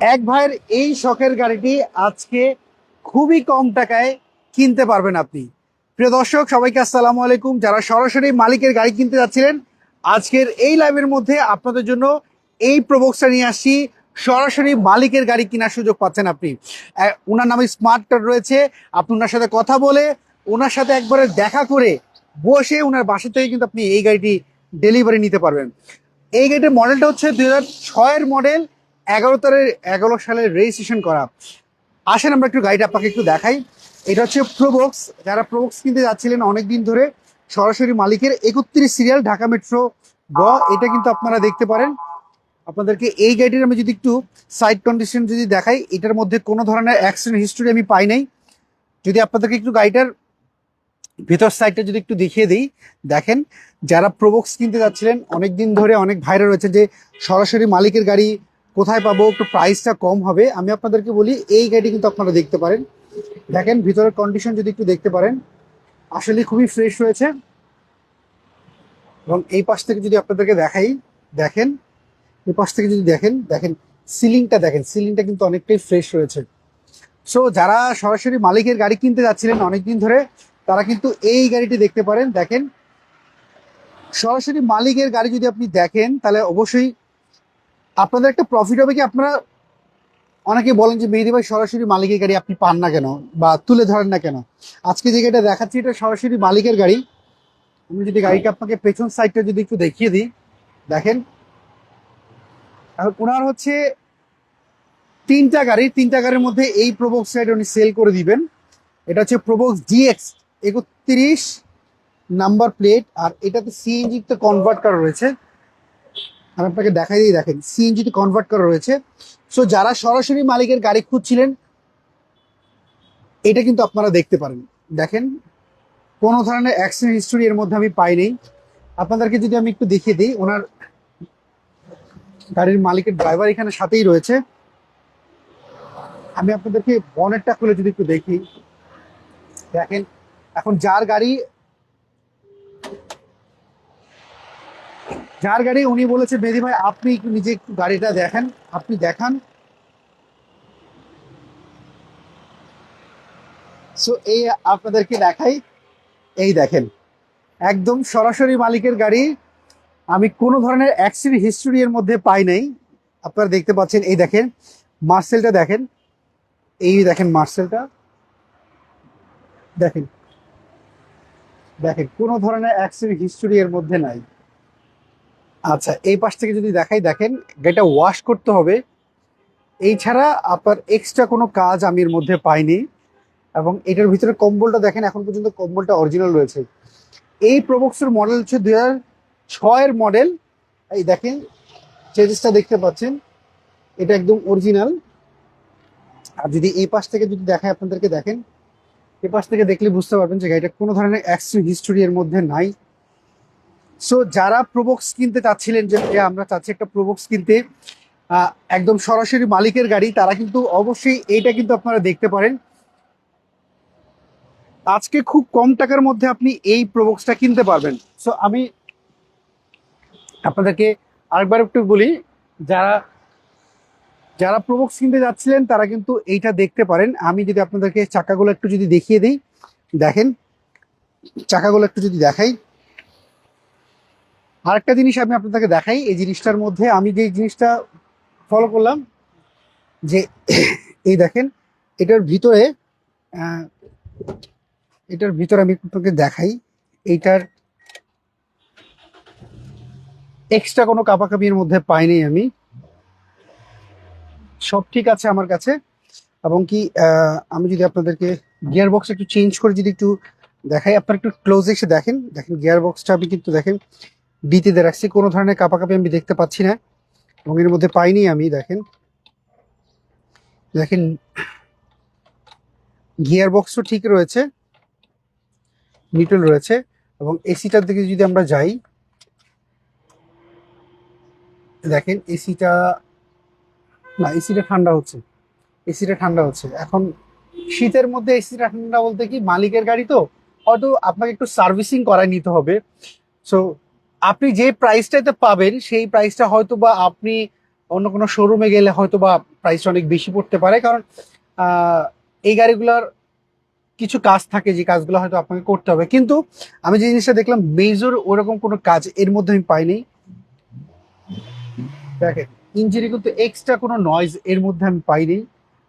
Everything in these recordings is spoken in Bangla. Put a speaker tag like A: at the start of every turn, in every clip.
A: এক ভাইয়ের এই শখের গাড়িটি আজকে খুবই কম টাকায় কিনতে পারবেন আপনি। প্রিয় দর্শক, সবাইকে আসসালামু আলাইকুম। যারা সরাসরি মালিকের গাড়ি কিনতে যাচ্ছিলেন, আজকের এই লাইভের মধ্যে আপনাদের জন্য এই প্রবক্সটা নিয়ে আসছি। সরাসরি মালিকের গাড়ি কেনার সুযোগ পাচ্ছেন আপনি। ওনার নামে স্মার্ট কার্ড রয়েছে। আপনি ওনার সাথে কথা বলে ওনার সাথে একবারে দেখা করে বসে ওনার বাসা থেকে কিন্তু আপনি এই গাড়িটি ডেলিভারি নিতে পারবেন। এই গাড়িটির মডেলটা হচ্ছে দুই হাজার ছয়ের মডেল এগারো তারের এগারো সালের রেজিস্ট্রেশন করা। আসেন আমরা একটু গাড়িটা আপনাকে একটু দেখাই। এটা হচ্ছে প্রোবক্স যারা প্রোবক্স কিনতে যাচ্ছিলেন অনেকদিন ধরে, সরাসরি মালিকের একত্রিশ সিরিয়াল ঢাকা মেট্রো গ, এটা কিন্তু আপনারা দেখতে পারেন। আপনাদেরকে এই গাড়িটির আমি যদি একটু সাইড কন্ডিশন যদি দেখাই, এটার মধ্যে কোনো ধরনের অ্যাক্সিডেন্ট হিস্টোরি আমি পাই নাই। যদি আপনাদেরকে একটু গাড়িটার ভেতর সাইডটা যদি একটু দেখিয়ে দিই, দেখেন, যারা প্রোবক্স কিনতে যাচ্ছিলেন অনেক দিন ধরে অনেক ভাইরা রয়েছে যে সরাসরি মালিকের গাড়ি কোথায় পাবো, একটু প্রাইসটা কম হবে। আমি আপনাদেরকে বলি, এই গাড়ি কিন্তু আপনারা দেখতে পারেন। দেখেন, ভিতরের কন্ডিশন যদি একটু দেখতে পারেন, আসলে খুবই ফ্রেশ রয়েছে এবং এই পাশ থেকে যদি আপনাদেরকে দেখাই, দেখেন, এই পাশ থেকে যদি দেখেন দেখেন সিলিংটা দেখেন সিলিংটা কিন্তু অনেকটাই ফ্রেশ রয়েছে সো যারা সরাসরি মালিকের গাড়ি কিনতে যাচ্ছিলেন অনেকদিন ধরে, তারা কিন্তু এই গাড়িটি দেখতে পারেন। দেখেন, সরাসরি মালিকের গাড়ি যদি আপনি দেখেন, তাহলে অবশ্যই আপনাদের একটা প্রফিট হবে কি? আপনারা অনেকে বলেন যে, মেহেদি ভাই, সরাসরি মালিকের গাড়ি আপনি পান না কেন? বা তুলে ধরেন না কেন? আজকে যে গাড়িটা দেখাচ্ছি, এটা সরাসরি মালিকের গাড়ি। আমি যদি গাড়িটা আপনাকে পেছন সাইডটা যদি একটু দেখিয়ে দিই, দেখেন। এখন ওনার হচ্ছে তিনটা গাড়ি, তিনটা গাড়ির মধ্যে এই প্রবক্স সাইড উনি সেল করে দিবেন। এটা হচ্ছে প্রোবক্স ডিএক্স একত্রিশ নাম্বার প্লেট আর এটাতে সিএনজি তে কনভার্ট করা রয়েছে। আমি আপনাকে দেখাই দিয়ে দেখেন সিএনজি তে কনভার্ট করা রয়েছে। সো যারা সরাসরি মালিকের গাড়ি খুঁজছিলেন, এটা কিন্তু আপনারা দেখতে পারেন। দেখেন, কোনো ধরনের অ্যাক্সিডেন্ট হিস্টোরি এর মধ্যে আমি পাইনি আপনাদেরকে যদি আমি একটু দেখিয়ে দিই, ওনার গাড়ির মালিকের ড্রাইভার এখানে সাথেই রয়েছে। আমি আপনাদেরকে বনেটটা খুলে যদি একটু দেখি। দেখেন, এখন যার গাড়ি যার গাড়ি উনি বলেছে বেদি ভাই, আপনি নিজে একটু গাড়িটা দেখেন, আপনি দেখান। সো এই আপনাদেরকে দেখাই। এই দেখেন, একদম সরাসরি মালিকের গাড়ি। আমি কোনো ধরনের অ্যাক্সিডেন্ট হিস্টোরি এর মধ্যে পাই নাই। আপনারা দেখতে পাচ্ছেন, এই দেখেন, মার্সেলটা দেখেন। এই দেখেন মার্সেলটা। দেখেন দেখেন, কোনো ধরনের অ্যাক্সিডেন্ট হিস্টোরি এর মধ্যে নাই। আচ্ছা এই পাশ থেকে যদি দেখাই, দেখেন গাড়িটা ওয়াশ করতে হবে। এই ছাড়া আপনার এক্সট্রা কোনো কাজ আমি এর মধ্যে পাইনি। এবং এটার ভিতরে কম্বলটা দেখেন, এখন পর্যন্ত কম্বলটা অরিজিনাল রয়েছে। এই প্রবক্সের মডেল হচ্ছে দুই হাজার ছয়ের মডেল এই দেখেন চেঞ্জেসটা দেখতে পাচ্ছেন। এটা একদম অরিজিনাল আর যদি এই পাশ থেকে যদি দেখায় আপনাদেরকে, দেখেন, এই পাশ থেকে দেখলে বুঝতে পারবেন যে গাড়িটা কোনো ধরনের অ্যাক্সিডেন্ট হিস্টোরি এর মধ্যে নাই। সো যারা প্রোবক্স কিনতে চাচ্ছিলেন, যে আমরা চাচ্ছি একটা প্রোবক্স কিনতে একদম সরাসরি মালিকের গাড়ি, তারা কিন্তু অবশ্যই এইটা কিন্তু আপনারা দেখতে পারেন। আজকে খুব কম টাকার মধ্যে আপনি এই প্রোবক্সটা কিনতে পারবেন। সো আমি আপনাদেরকে আরেকবার একটু বলি, যারা যারা প্রোবক্স কিনতে যাচ্ছিলেন, তারা কিন্তু এইটা দেখতে পারেন। আমি যদি আপনাদেরকে চাকাগুলো একটু যদি দেখিয়ে দিই, দেখেন, চাকাগুলো একটু যদি দেখাই। আরেকটা জিনিস আমি আপনাদেরকে দেখাই, এই জিনিসটার মধ্যে আমি যে জিনিসটা ফলো করলাম, যে এই দেখেন, এটার ভিতরে এটার ভিতরে আমি আপনাকে দেখাই, এইটার এক্সট্রা কোনো কাপাকাপির মধ্যে পাইনি আমি। সব ঠিক আছে আমার কাছে, এবং কি আমি যদি আপনাদেরকে গিয়ার বক্স একটু চেঞ্জ করে যদি একটু দেখাই, আপনারা একটু ক্লোজ এসে দেখেন দেখেন গিয়ার বক্সটা আমি কিন্তু দেখেন দিয়ে রাখছি, কোনো ধরনের কাপাকাপি আমি দেখতে পাচ্ছি না। এবং এর মধ্যে পাইনি আমি, দেখেন। দেখেন গিয়ার বক্সও ঠিক রয়েছে, নিটল রয়েছে, এবং এসিটার দিকে যদি আমরা যাই, দেখেন, এসিটা, না, এসিটা ঠান্ডা হচ্ছে, এসিটা ঠান্ডা হচ্ছে। এখন শীতের মধ্যে এসিটা ঠান্ডা বলতে কি, মালিকের গাড়ি তো, হয়তো আপনাকে একটু সার্ভিসিং করায় নিতে হবে। সো আপনি যে প্রাইসটাতে পাবেন, সেই প্রাইসটা হয়তো বা আপনি অন্য কোনো শোরুমে গেলে হয়তো বা প্রাইসটা অনেক বেশি পড়তে পারে। কারণ এই গাড়িগুলোর কিছু কাজ থাকে, যে কাজগুলো হয়তো আপনাকে করতে হবে। কিন্তু আমি যে জিনিসটা দেখলাম মেজর ওরকম কোনো কাজ এর মধ্যে আমি পাইনি। দেখেন ইঞ্জিনে কিন্তু এক্সট্রা কোনো নয়েজ এর মধ্যে আমি পাইনি,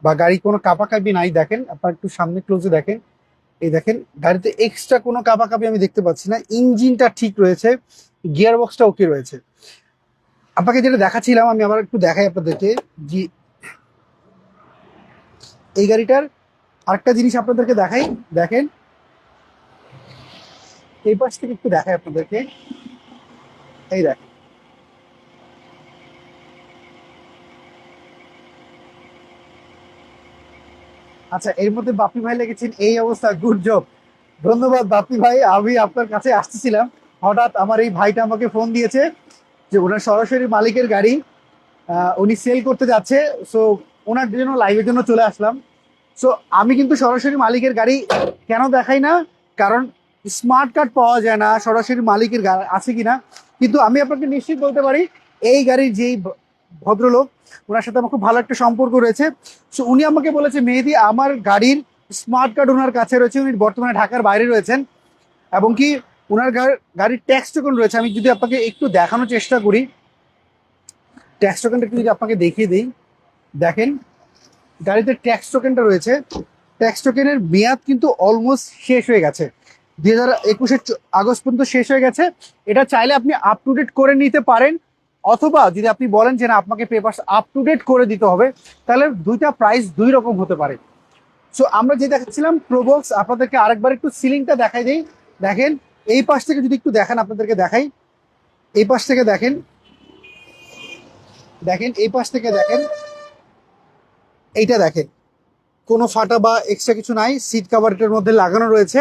A: বা গাড়ি কোনো কাপাকাপি নাই। দেখেন, আপনার একটু সামনে ক্লোজে দেখেন। এই দেখেন, গাড়িতে এক্সট্রা কোনো কাপাকাপি আমি দেখতে পাচ্ছি না। ইঞ্জিনটা ঠিক রয়েছে গিয়ার বক্সটা ওকে রয়েছে। আপনাকে যেটা দেখাচ্ছিলাম, আমি আবার একটু দেখাই আপনাদেরকে যে এই গাড়িটার আরেকটা জিনিস আপনাদেরকে দেখাই। দেখেন, এই পাশ থেকে একটু দেখাই আপনাদেরকে। এই দেখ আচ্ছা এর মধ্যে বাপি ভাই লেগেছেন, এই অবস্থা গুড জব ধন্যবাদ বাপি ভাই, আমি আপনার কাছে আসতেছিলাম। হঠাৎ আমার এই ভাইটা আমাকে ফোন দিয়েছে যে ওনার সরাসরি মালিকের গাড়ি উনি সেল করতে যাচ্ছে সো ওনার জন্য লাইভের জন্য চলে আসলাম। সো আমি কিন্তু সরাসরি মালিকের গাড়ি কেন দেখাই না? কারণ স্মার্ট কার্ড পাওয়া যায় না, সরাসরি মালিকের আছে কিনা? কিন্তু আমি আপনাকে নিশ্চিত বলতে পারি, এই গাড়ির যেই ভদ্রলোক, ওনার সাথে আমার খুব ভালো একটা সম্পর্ক রয়েছে। সো উনি আমাকে বলেছে, মেহেদি, আমার গাড়ির স্মার্ট কার্ড ওনার কাছে রয়েছে, উনি বর্তমানে ঢাকার বাইরে রয়েছেন। এবং কি ওনার গাড়ির ট্যাক্স টোকেন রয়েছে। আমি যদি আপনাকে একটু দেখানোর চেষ্টা করি ট্যাক্স টোকেনটা একটু যদি আপনাকে দেখিয়ে দিই। দেখেন, গাড়িতে ট্যাক্স টোকেনটা রয়েছে। ট্যাক্স টোকেনের মেয়াদ কিন্তু অলমোস্ট শেষ হয়ে গেছে। দুই হাজার একুশের আগস্ট পর্যন্ত শেষ হয়ে গেছে। এটা চাইলে আপনি আপ টু ডেট করে নিতে পারেন। অথবা যদি আপনি বলেন যে না, আপনাকে পেপারস আপ টু ডেট করে দিতে হবে, তাহলে দুইটা প্রাইস দুই রকম হতে পারে। সো আমরা যে দেখাচ্ছিলাম প্রোবক্স আপনাদেরকে আরেকবার একটু সিলিংটা দেখাই দিই। দেখেন, এই পাশ থেকে যদি একটু দেখেন, আপনাদেরকে দেখাই। এই পাশ থেকে দেখেন। দেখেন, এই পাশ থেকে দেখেন। এইটা দেখেন। কোনো ফাটা বা এক্সট্রা কিছু নাই সিট কাভার এটার মধ্যে লাগানো রয়েছে।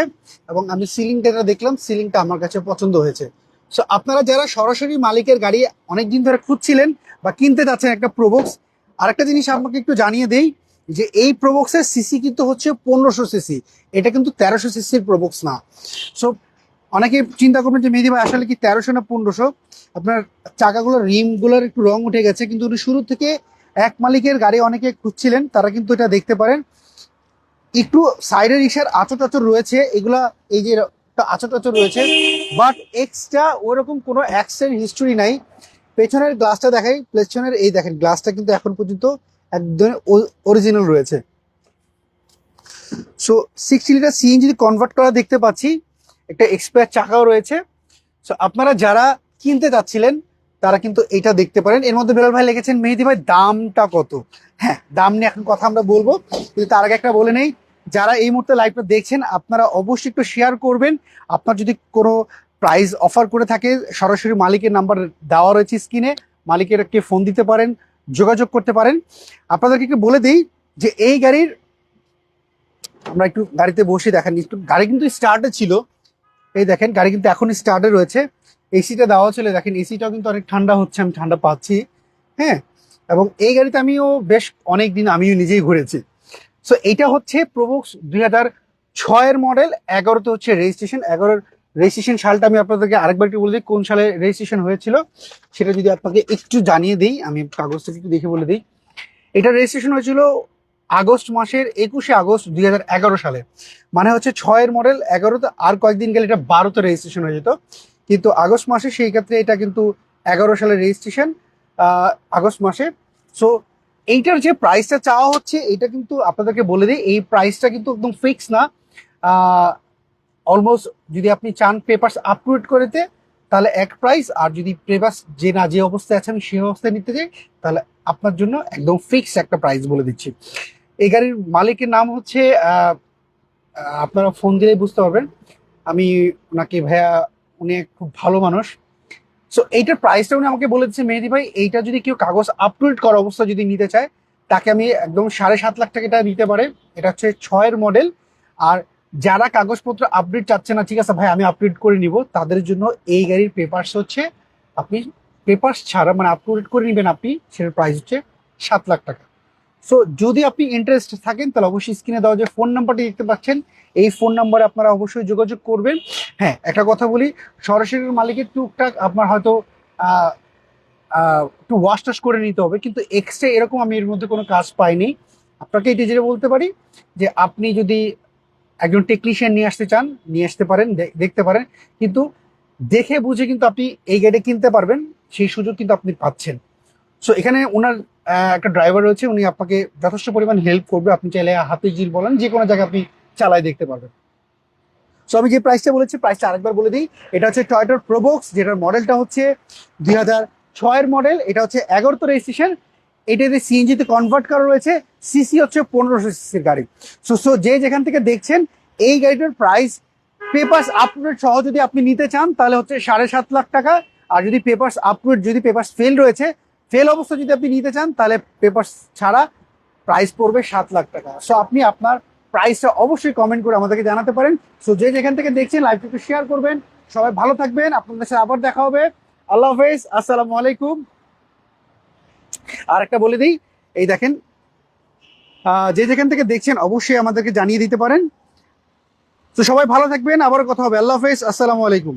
A: এবং আমি সিলিংটা দেখলাম সিলিংটা আমার কাছে পছন্দ হয়েছে। সো আপনারা যারা সরাসরি মালিকের গাড়ি অনেক দিন ধরে খুঁজছিলেন বা কিনতে যাচ্ছেন একটা প্রোবক্স আরেকটা জিনিস আপনাকে একটু জানিয়ে দেই যে এই প্রোবক্সের সিসি কিন্তু হচ্ছে পনেরোশো সিসি এটা কিন্তু তেরোশো সিসির প্রোবক্স না। সো অনেকে চিন্তা করবেন যে, মেহেদি ভাই, আসলে কি তেরোশো না পনেরোশো? আপনার চাকাগুলোর রিমগুলোর একটু রং উঠে গেছে, কিন্তু উনি শুরু থেকে এক মালিকের গাড়ি অনেকে খুঁজছিলেন, তারা কিন্তু এটা দেখতে পারেন। একটু সাইডের ইসার আচর টাচর রয়েছে, এগুলা এই যে আচর টাচর রয়েছে বাট এক্সট্রা ওরকম কোনো অ্যাক্সিডেন্ট হিস্টোরি নাই। পেছনের গ্লাসটা দেখাই পেছনের এই দেখেন গ্লাসটা কিন্তু এখন পর্যন্ত একদম অরিজিনাল রয়েছে। So sixty litre CNG convert করা দেখতে পাচ্ছি, একটা এক্সপায়ার চাকাও রয়েছে। সো আপনারা যারা কিনতে চাচ্ছিলেন তারা কিন্তু এটা দেখতে পারেন। এর মধ্যে বেলাল ভাই লিখেছেন, মেহেদি ভাই, দামটা কত? হ্যাঁ দাম নিয়ে এখন কথা আমরা বলব। কিন্তু তার আগে একটা বলে নেই যারা এই মুহূর্তে লাইভটা দেখছেন, আপনারা অবশ্যই একটু শেয়ার করবেন। আপনার যদি কোনো প্রাইস অফার করে থাকে, সরাসরি মালিকের নাম্বার দেওয়া রয়েছে স্ক্রিনে মালিকেরকে ফোন দিতে পারেন, যোগাযোগ করতে পারেন। আপনাদেরকে একটু বলে দিই যে এই গাড়ির, আমরা একটু গাড়িতে বসে দেখেন একটু গাড়ি কিন্তু স্টার্টে ছিল। এই দেখেন, গাড়ি কিন্তু এখন স্টার্টে রয়েছে। এসিটা দেওয়া ছিল, দেখেন এসিটাও কিন্তু অনেক ঠান্ডা হচ্ছে, আমি ঠান্ডা পাচ্ছি। হ্যাঁ? এবং এই গাড়িতে আমিও বেশ অনেক দিন আমিও নিজেই ঘুরেছি। সো এটা হচ্ছে প্রবক্স দুই হাজার ছয়ের মডেল এগারোতে হচ্ছে রেজিস্ট্রেশন এগারোর রেজিস্ট্রেশন সালটা আমি আপনাদেরকে আরেকবার একটু বলে দিই, কোন সালে রেজিস্ট্রেশন হয়েছিল, সেটা যদি আপনাকে একটু জানিয়ে দিই, আমি কাগজটা একটু দেখে বলে দিই। এটা রেজিস্ট্রেশন হয়েছিল আগস্ট মাসের একুশে আগস্ট দুই হাজার এগারো সালে। মানে হচ্ছে ছয়ের মডেল এগারোতে আর কয়েকদিন গেলে এটা বারোতে রেজিস্ট্রেশন হয়ে যেত। কিন্তু আগস্ট মাসে সেই ক্ষেত্রে এটা কিন্তু এগারো সালের রেজিস্ট্রেশন আগস্ট মাসে। সো এইটার যে প্রাইসটা চাওয়া হচ্ছে এটা কিন্তু আপনাদেরকে বলে দিই, এই প্রাইসটা কিন্তু একদম ফিক্স না। অলমোস্ট যদি আপনি চান পেপারস আপলোড করতে, তাহলে এক প্রাইস আর যদি পেপারস যে না, যে অবস্থায় আছে আমি সেই অবস্থায় নিতে চাই, তাহলে আপনার জন্য একদম ফিক্স একটা প্রাইস বলে দিচ্ছি। এই গাড়ির মালিকের নাম হচ্ছে আপনারা ফোন দিলেই বুঝতে পারবেন। আমি ওনাকে ভাইয়া, উনি খুব ভালো মানুষ। সো এইটার প্রাইসটা উনি আমাকে বলে দিচ্ছে মেহেদি ভাই, এইটা যদি কেউ কাগজ আপলোড করা অবস্থা যদি নিতে চায়, তাকে আমি একদম সাড়ে সাত লাখ টাকা এটা নিতে পারে। এটা হচ্ছে ছয়ের মডেল আর যারা কাগজপত্র আপডেট চাচ্ছে না, ঠিক আছে ভাই, আমি আপডেট করে নিব। তাদের জন্য এই গাড়ির পেপার্স হচ্ছে, আপনি পেপার্স ছাড়া মানে আপলোড করে নেবেন আপনি, সেটার প্রাইস হচ্ছে সাত লাখ টাকা। সো যদি আপনি ইন্টারেস্ট থাকেন, তাহলে অবশ্যই স্ক্রিনে দেওয়া যে ফোন নাম্বারটি দেখতে পাচ্ছেন, এই ফোন নাম্বারে আপনারা অবশ্যই যোগাযোগ করবেন। হ্যাঁ একটা কথা বলি, সরাসরি মালিকের টুকটাক আপনার হয়তো একটু ওয়াশ টাশ করে নিতে হবে, কিন্তু এক্সট্রা এরকম আমি এর মধ্যে কোনো কাজ পাইনি। আপনাকে এটা যেটা বলতে পারি, যে আপনি যদি একজন টেকনিশিয়ান নিয়ে আসতে চান, নিয়ে আসতে পারেন দেখতে পারেন, কিন্তু দেখে বুঝে কিন্তু আপনি এই গাড়ি কিনতে পারবেন, সেই সুযোগ কিন্তু আপনি পাচ্ছেন। সো এখানে ওনার একটা ড্রাইভার রয়েছে, উনি আপনাকে যথেষ্ট পরিমাণ হেল্প করবে। আপনি চাইলে হাতে জিল বলেন, যে কোনো জায়গায় আপনি চালাই দেখতে পারবেন। সো আমি যে প্রাইসটা বলেছি প্রাইসটা আরেকবার বলে দিই। এটা হচ্ছে টয়টার প্রোবক্স যেটার মডেলটা হচ্ছে দুই হাজার ছয়ের মডেল এটা হচ্ছে এগারোতে রেজিস্ট্রেশন এটাতে সিএনজিতে কনভার্ট করা রয়েছে। সিসি হচ্ছে পনেরোশো সিসির গাড়ি। সো সো যে যেখান থেকে দেখছেন, এই গাড়িটার প্রাইস পেপার্স আপলোড সহ যদি আপনি নিতে চান, তাহলে হচ্ছে সাড়ে সাত লাখ টাকা। আর যদি পেপার্স আপলোড যদি পেপার্স ফেল রয়েছে ফেল অবস্থা যদি আপনি নিতে চান, তাহলে পেপার ছাড়া প্রাইস পড়বে সাত লাখ টাকা। সো আপনি আপনার প্রাইসটা অবশ্যই কমেন্ট করে আমাদেরকে জানাতে পারেন। সো যে যেখান থেকে দেখছেন লাইভটা একটু শেয়ার করবেন। সবাই ভালো থাকবেন। আপনাদের সাথে আবার দেখা হবে। আল্লাহ হাফেজ। আসসালামু আলাইকুম। আর একটা বলে দিই, এই দেখেন যে যেখান থেকে দেখছেন, অবশ্যই আমাদেরকে জানিয়ে দিতে পারেন। তো সবাই ভালো থাকবেন। আবার কথা হবে। আল্লাহ হাফেজ। আসসালামু আলাইকুম।